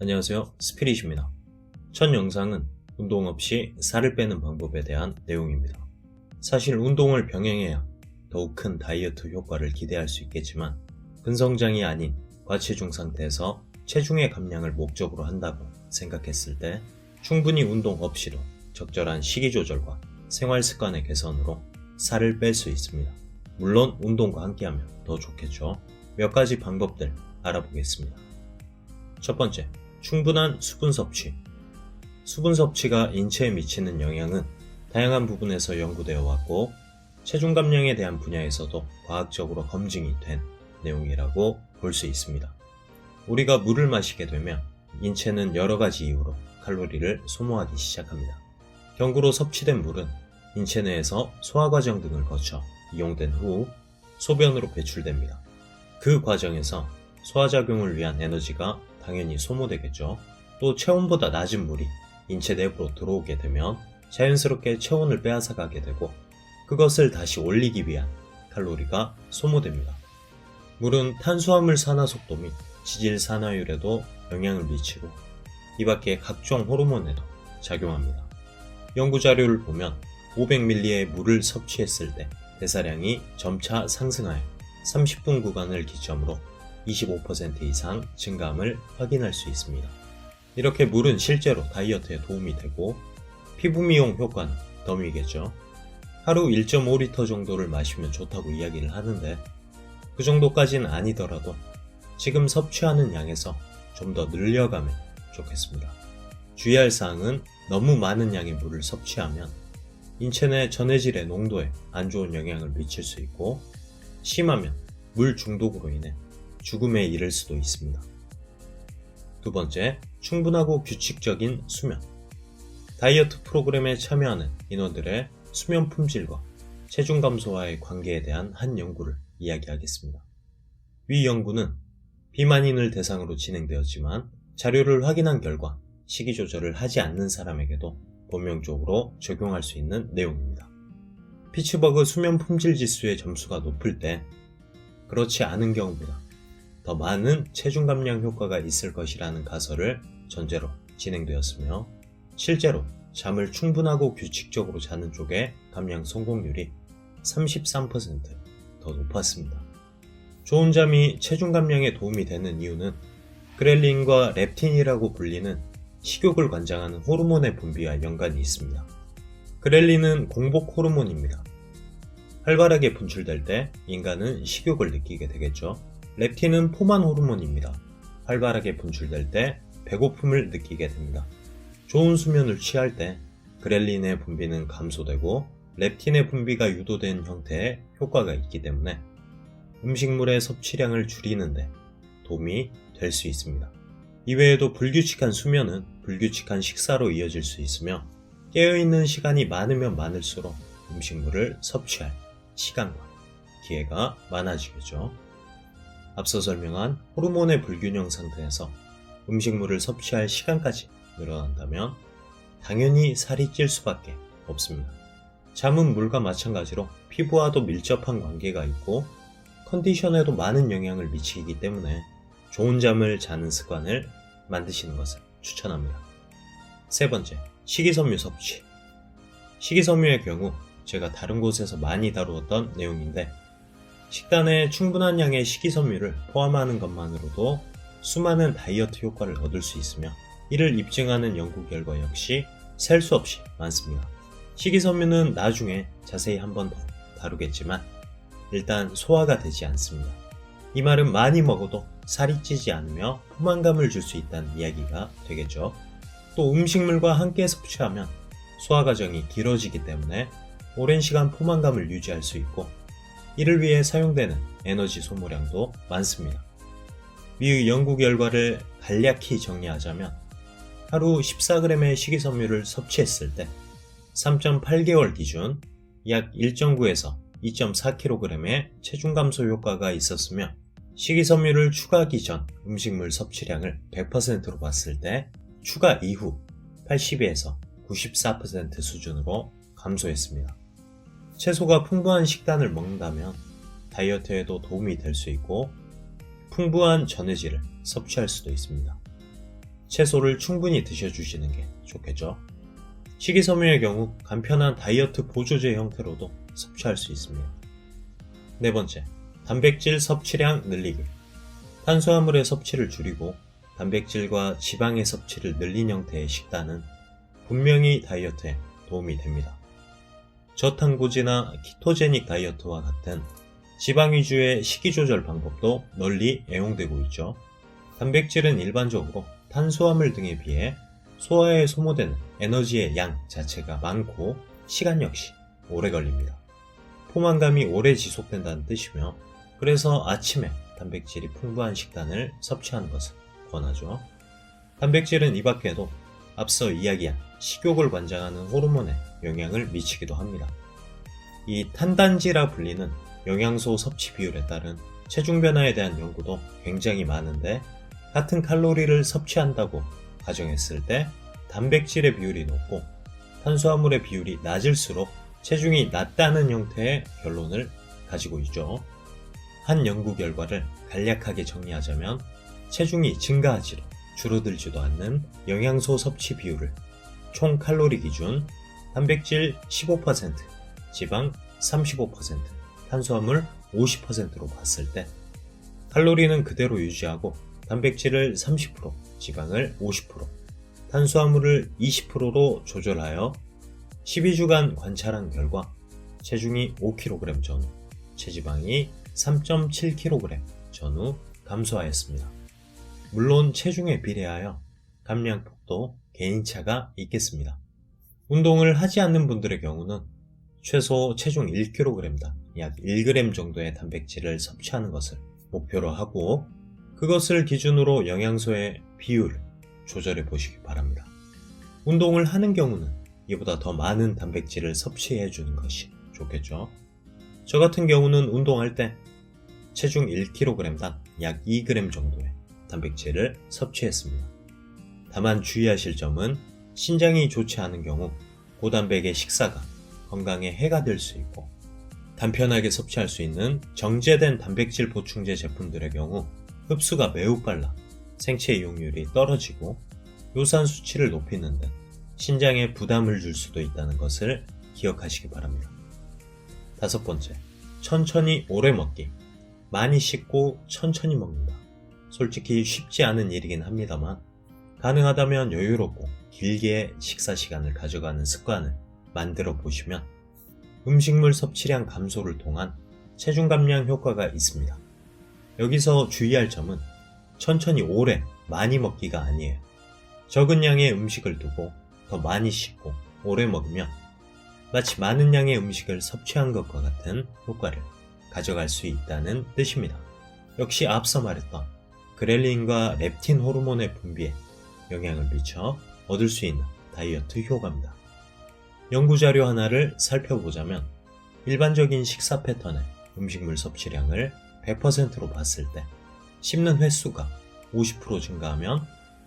안녕하세요. 스피릿입니다. 첫 영상은 운동 없이 살을 빼는 방법에 대한 내용입니다. 사실 운동을 병행해야 더욱 큰 다이어트 효과를 기대할 수 있겠지만 근성장이 아닌 과체중 상태에서 체중의 감량을 목적으로 한다고 생각했을 때 충분히 운동 없이도 적절한 식이 조절과 생활 습관의 개선으로 살을 뺄 수 있습니다. 물론 운동과 함께하면 더 좋겠죠. 몇 가지 방법들 알아보겠습니다. 첫 번째, 충분한 수분 섭취. 수분 섭취가 인체에 미치는 영향은 다양한 부분에서 연구되어 왔고, 체중 감량에 대한 분야에서도 과학적으로 검증이 된 내용이라고 볼 수 있습니다. 우리가 물을 마시게 되면 인체는 여러 가지 이유로 칼로리를 소모하기 시작합니다. 경구로 섭취된 물은 인체 내에서 소화 과정 등을 거쳐 이용된 후 소변으로 배출됩니다. 그 과정에서 소화작용을 위한 에너지가 당연히 소모되겠죠. 또 체온보다 낮은 물이 인체 내부로 들어오게 되면 자연스럽게 체온을 빼앗아가게 되고 그것을 다시 올리기 위한 칼로리가 소모됩니다. 물은 탄수화물 산화 속도 및 지질 산화율에도 영향을 미치고 이 밖에 각종 호르몬에도 작용합니다. 연구 자료를 보면 500ml의 물을 섭취했을 때 대사량이 점차 상승하여 30분 구간을 기점으로 25% 이상 증감을 확인할 수 있습니다. 이렇게 물은 실제로 다이어트에 도움이 되고 피부 미용 효과는 덤이겠죠. 하루 1.5리터 정도를 마시면 좋다고 이야기를 하는데 그 정도까지는 아니더라도 지금 섭취하는 양에서 좀 더 늘려가면 좋겠습니다. 주의할 사항은 너무 많은 양의 물을 섭취하면 인체 내 전해질의 농도에 안 좋은 영향을 미칠 수 있고 심하면 물 중독으로 인해 죽음에 이를 수도 있습니다. 두 번째, 충분하고 규칙적인 수면. 다이어트 프로그램에 참여하는 인원들의 수면 품질과 체중 감소와의 관계에 대한 한 연구를 이야기하겠습니다. 위 연구는 비만인을 대상으로 진행되었지만 자료를 확인한 결과 식이 조절을 하지 않는 사람에게도 본명적으로 적용할 수 있는 내용입니다. 피츠버그 수면 품질 지수의 점수가 높을 때 그렇지 않은 경우보다 더 많은 체중 감량 효과가 있을 것이라는 가설을 전제로 진행되었으며 실제로 잠을 충분하고 규칙적으로 자는 쪽의 감량 성공률이 33%더 높았습니다. 좋은 잠이 체중 감량에 도움이 되는 이유는 그렐린과 렙틴이라고 불리는 식욕을 관장하는 호르몬의 분비와 연관이 있습니다. 그렐린은 공복 호르몬입니다. 활발하게 분출될 때 인간은 식욕을 느끼게 되겠죠. 렙틴은 포만 호르몬입니다. 활발하게 분출될 때 배고픔을 느끼게 됩니다. 좋은 수면을 취할 때 그렐린의 분비는 감소되고 렙틴의 분비가 유도된 형태의 효과가 있기 때문에 음식물의 섭취량을 줄이는데 도움이 될 수 있습니다. 이외에도 불규칙한 수면은 불규칙한 식사로 이어질 수 있으며 깨어있는 시간이 많으면 많을수록 음식물을 섭취할 시간과 기회가 많아지겠죠. 앞서 설명한 호르몬의 불균형 상태에서 음식물을 섭취할 시간까지 늘어난다면 당연히 살이 찔 수밖에 없습니다. 잠은 물과 마찬가지로 피부와도 밀접한 관계가 있고 컨디션에도 많은 영향을 미치기 때문에 좋은 잠을 자는 습관을 만드시는 것을 추천합니다. 세 번째, 식이섬유 섭취. 식이섬유의 경우 제가 다른 곳에서 많이 다루었던 내용인데 식단에 충분한 양의 식이섬유를 포함하는 것만으로도 수많은 다이어트 효과를 얻을 수 있으며 이를 입증하는 연구 결과 역시 셀 수 없이 많습니다. 식이섬유는 나중에 자세히 한번 더 다루겠지만 일단 소화가 되지 않습니다. 이 말은 많이 먹어도 살이 찌지 않으며 포만감을 줄 수 있다는 이야기가 되겠죠. 또 음식물과 함께 섭취하면 소화 과정이 길어지기 때문에 오랜 시간 포만감을 유지할 수 있고 이를 위해 사용되는 에너지 소모량도 많습니다. 미의 연구 결과를 간략히 정리하자면 하루 14g의 식이섬유를 섭취했을 때 3.8개월 기준 약 1.9에서 2.4kg의 체중 감소 효과가 있었으며 식이섬유를 추가하기 전 음식물 섭취량을 100%로 봤을 때 추가 이후 82에서 94% 수준으로 감소했습니다. 채소가 풍부한 식단을 먹는다면 다이어트에도 도움이 될 수 있고 풍부한 전해질을 섭취할 수도 있습니다. 채소를 충분히 드셔주시는 게 좋겠죠. 식이섬유의 경우 간편한 다이어트 보조제 형태로도 섭취할 수 있습니다. 네 번째, 단백질 섭취량 늘리기. 탄수화물의 섭취를 줄이고 단백질과 지방의 섭취를 늘린 형태의 식단은 분명히 다이어트에 도움이 됩니다. 저탄고지나 키토제닉 다이어트와 같은 지방 위주의 식이 조절 방법도 널리 애용되고 있죠. 단백질은 일반적으로 탄수화물 등에 비해 소화에 소모되는 에너지의 양 자체가 많고 시간 역시 오래 걸립니다. 포만감이 오래 지속된다는 뜻이며 그래서 아침에 단백질이 풍부한 식단을 섭취하는 것을 권하죠. 단백질은 이 밖에도 앞서 이야기한 식욕을 관장하는 호르몬에 영향을 미치기도 합니다. 이 탄단지라 불리는 영양소 섭취 비율에 따른 체중 변화에 대한 연구도 굉장히 많은데 같은 칼로리를 섭취한다고 가정했을 때 단백질의 비율이 높고 탄수화물의 비율이 낮을수록 체중이 낮다는 형태의 결론을 가지고 있죠. 한 연구 결과를 간략하게 정리하자면 체중이 증가하지도 줄어들지도 않는 영양소 섭취 비율을 총 칼로리 기준 단백질 15%, 지방 35%, 탄수화물 50%로 봤을 때 칼로리는 그대로 유지하고 단백질을 30%, 지방을 50%, 탄수화물을 20%로 조절하여 12주간 관찰한 결과 체중이 5kg 전후, 체지방이 3.7kg 전후 감소하였습니다. 물론 체중에 비례하여 감량폭도 개인차가 있겠습니다. 운동을 하지 않는 분들의 경우는 최소 체중 1kg당 약 1g 정도의 단백질을 섭취하는 것을 목표로 하고 그것을 기준으로 영양소의 비율을 조절해 보시기 바랍니다. 운동을 하는 경우는 이보다 더 많은 단백질을 섭취해 주는 것이 좋겠죠. 저 같은 경우는 운동할 때 체중 1kg당 약 2g 정도의 단백질을 섭취했습니다. 다만 주의하실 점은 신장이 좋지 않은 경우 고단백의 식사가 건강에 해가 될 수 있고 간편하게 섭취할 수 있는 정제된 단백질 보충제 제품들의 경우 흡수가 매우 빨라 생체 이용률이 떨어지고 요산 수치를 높이는 등 신장에 부담을 줄 수도 있다는 것을 기억하시기 바랍니다. 다섯 번째, 천천히 오래 먹기. 많이 씻고 천천히 먹는다. 솔직히 쉽지 않은 일이긴 합니다만 가능하다면 여유롭고 길게 식사 시간을 가져가는 습관을 만들어 보시면 음식물 섭취량 감소를 통한 체중 감량 효과가 있습니다. 여기서 주의할 점은 천천히 오래 많이 먹기가 아니에요. 적은 양의 음식을 두고 더 많이 씻고 오래 먹으면 마치 많은 양의 음식을 섭취한 것과 같은 효과를 가져갈 수 있다는 뜻입니다. 역시 앞서 말했던 그렐린과 렙틴 호르몬의 분비에 영향을 미쳐 얻을 수 있는 다이어트 효과입니다. 연구 자료 하나를 살펴보자면 일반적인 식사 패턴의 음식물 섭취량을 100%로 봤을 때 씹는 횟수가 50% 증가하면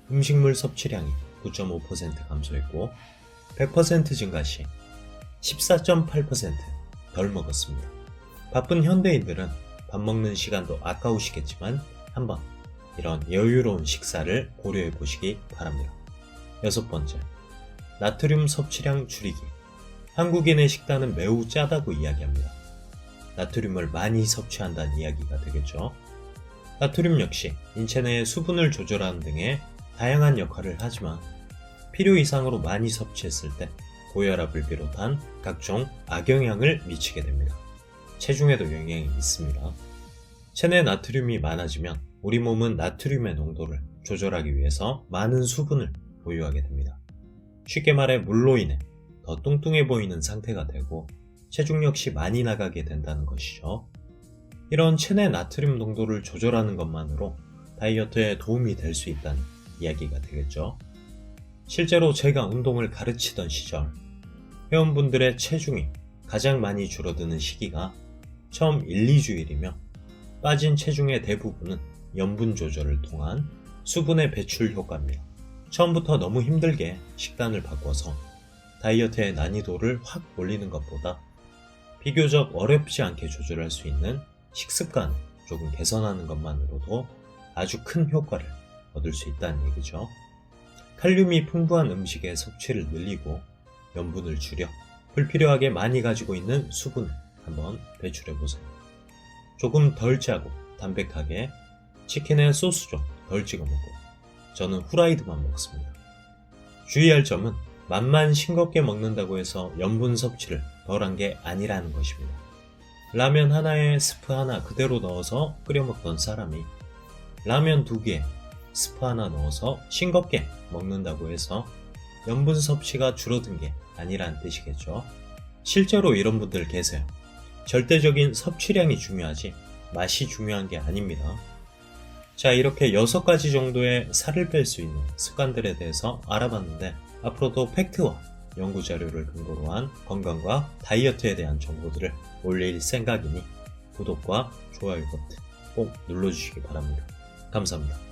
음식물 섭취량이 9.5% 감소했고 100% 증가 시 14.8%덜 먹었습니다. 바쁜 현대인들은 밥 먹는 시간도 아까우시겠지만 한번 이런 여유로운 식사를 고려해 보시기 바랍니다. 여섯 번째, 나트륨 섭취량 줄이기. 한국인의 식단은 매우 짜다고 이야기합니다. 나트륨을 많이 섭취한다는 이야기가 되겠죠. 나트륨 역시 인체 내의 수분을 조절하는 등의 다양한 역할을 하지만 필요 이상으로 많이 섭취했을 때 고혈압을 비롯한 각종 악영향을 미치게 됩니다. 체중에도 영향이 있습니다. 체내 나트륨이 많아지면 우리 몸은 나트륨의 농도를 조절하기 위해서 많은 수분을 보유하게 됩니다. 쉽게 말해 물로 인해 더 뚱뚱해 보이는 상태가 되고 체중 역시 많이 나가게 된다는 것이죠. 이런 체내 나트륨 농도를 조절하는 것만으로 다이어트에 도움이 될 수 있다는 이야기가 되겠죠. 실제로 제가 운동을 가르치던 시절 회원분들의 체중이 가장 많이 줄어드는 시기가 처음 1, 2주일이며 빠진 체중의 대부분은 염분 조절을 통한 수분의 배출 효과입니다. 처음부터 너무 힘들게 식단을 바꿔서 다이어트의 난이도를 확 올리는 것보다 비교적 어렵지 않게 조절할 수 있는 식습관을 조금 개선하는 것만으로도 아주 큰 효과를 얻을 수 있다는 얘기죠. 칼륨이 풍부한 음식의 섭취를 늘리고 염분을 줄여 불필요하게 많이 가지고 있는 수분을 한번 배출해 보세요. 조금 덜 짜고 담백하게 치킨에 소스 좀 덜 찍어 먹고 저는 후라이드만 먹습니다. 주의할 점은 맛만 싱겁게 먹는다고 해서 염분 섭취를 덜한 게 아니라는 것입니다. 라면 하나에 스프 하나 그대로 넣어서 끓여 먹던 사람이 라면 두 개에 스프 하나 넣어서 싱겁게 먹는다고 해서 염분 섭취가 줄어든 게 아니라는 뜻이겠죠. 실제로 이런 분들 계세요. 절대적인 섭취량이 중요하지 맛이 중요한 게 아닙니다. 자, 이렇게 6가지 정도의 살을 뺄 수 있는 습관들에 대해서 알아봤는데 앞으로도 팩트와 연구 자료를 근거로 한 건강과 다이어트에 대한 정보들을 올릴 생각이니 구독과 좋아요 버튼 꼭 눌러주시기 바랍니다. 감사합니다.